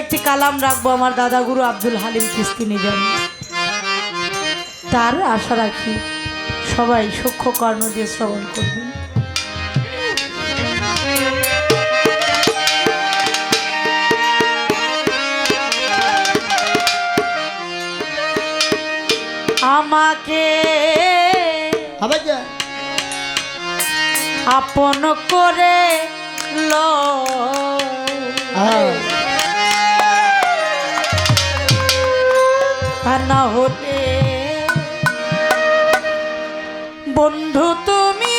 একটি কালাম রাখব আমার দাদাগুরু আব্দুল হালিম কিস্তি নিজাম। তার আশা রাখি সবাই সূক্ষ্ম কর্ণ দিয়ে শ্রবণ করবেন। আমাকে আপন করে লো বন্ধু তুমি।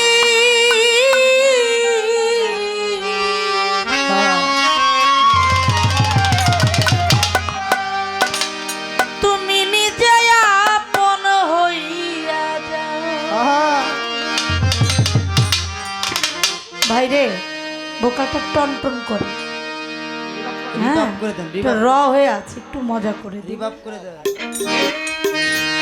তুমি নিজে আপন হইয়া যাও। ভাই রে বোকাটা টন টন করে। হ্যাঁ, র হয়ে আছে একটু মজা করে দিবাপ করে দেয় Música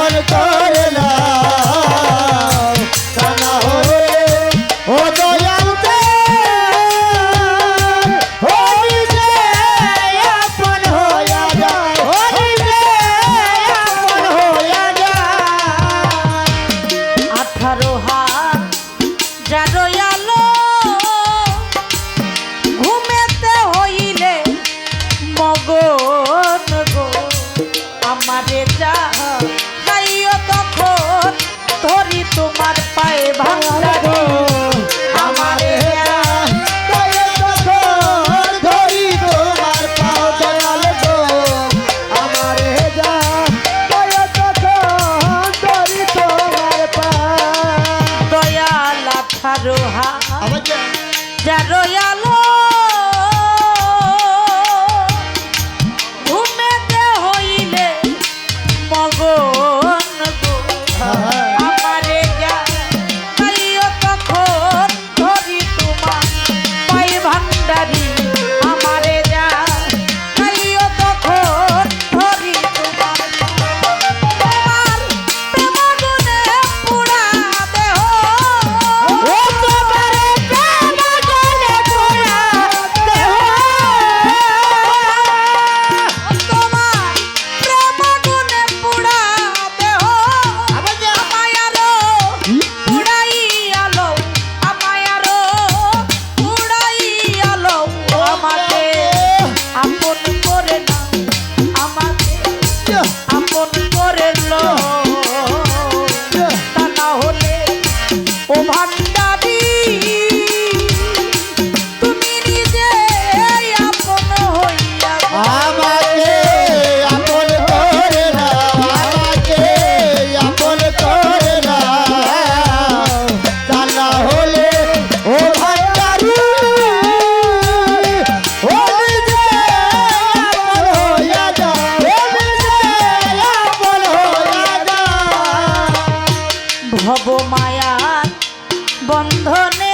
জীবন করে রাধা যার আলো হব মায়া বন্ধনে